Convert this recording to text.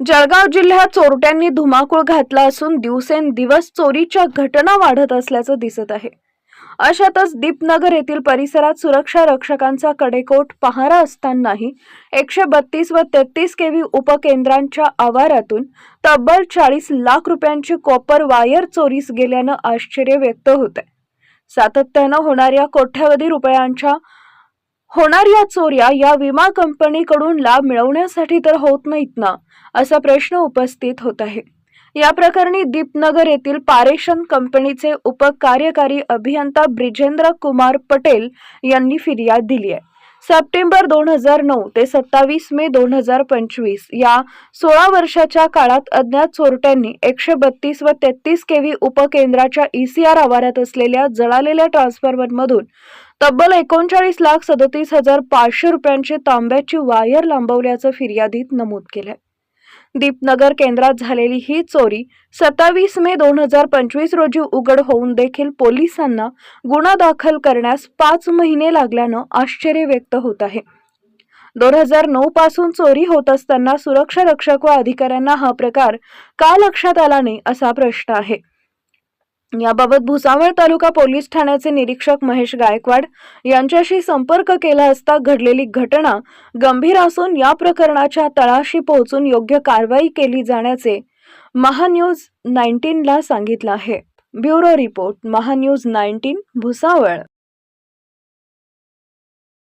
जळगाव जिल्ह्यात चोरट्यांनी धुमाकूळ घातला असून दिवसेंदिवस चोरीच्या घटना वाढत असल्याचं दिसत आहे. अशातच दीपनगर येथील परिसरात सुरक्षा रक्षकांचा कडेकोट पहारा असतानाही एकशे बत्तीस व तेहतीस केव्ही उपकेंद्रांच्या आवारातून तब्बल चाळीस लाख रुपयांची कॉपर वायर चोरीस गेल्यानं आश्चर्य व्यक्त होत आहे सातत्यानं होणाऱ्या कोट्यावधी रुपयांच्या होणाऱ्या चोऱ्या या विमा कंपनीकडून लाभ मिळवण्यासाठी तर होत नाहीत ना असा प्रश्न उपस्थित होत आहे. या प्रकरणी दीपनगर येथील पारेषण कंपनीचे उपकार्यकारी अभियंता ब्रिजेंद्र कुमार पटेल यांनी फिर्याद दिली आहे. सप्टेंबर दोन हजार नऊ ते सत्तावीस मे दोन हजार पंचवीस या सोळा वर्षाच्या काळात अज्ञात चोरट्यांनी एकशे बत्तीस व तेहतीस केव्ही उपकेंद्राच्या ईसीआर आवारात असलेल्या जळालेल्या ट्रान्सफॉर्मरमधून तब्बल एकोणचाळीस लाख सदतीस हजार पाचशे रुपयांची तांब्याची वायर लांबवल्याचं फिर्यादीत नमूद केलंय. दीपनगर केंद्रात झालेली ही चोरी सत्तावीस मे दोन हजार पंचवीस रोजी उघड होऊन देखील पोलिसांना गुन्हा दाखल करण्यास पाच महिने लागल्यानं आश्चर्य व्यक्त होत आहे. दोन हजार नऊ पासून चोरी होत असताना सुरक्षा रक्षक व अधिकाऱ्यांना हा प्रकार का लक्षात आला नाही असा प्रश्न आहे. याबाबत भुसावळ तालुका पोलीस ठाण्याचे निरीक्षक महेश गायकवाड यांच्याशी संपर्क केला असता घडलेली घटना गंभीर असून या प्रकरणाच्या तळाशी पोहोचून योग्य कारवाई केली जाण्याचे महान्यूज नाईन्टीनला सांगितलं आहे. Bureau report Mahanews nineteen Bhusawal.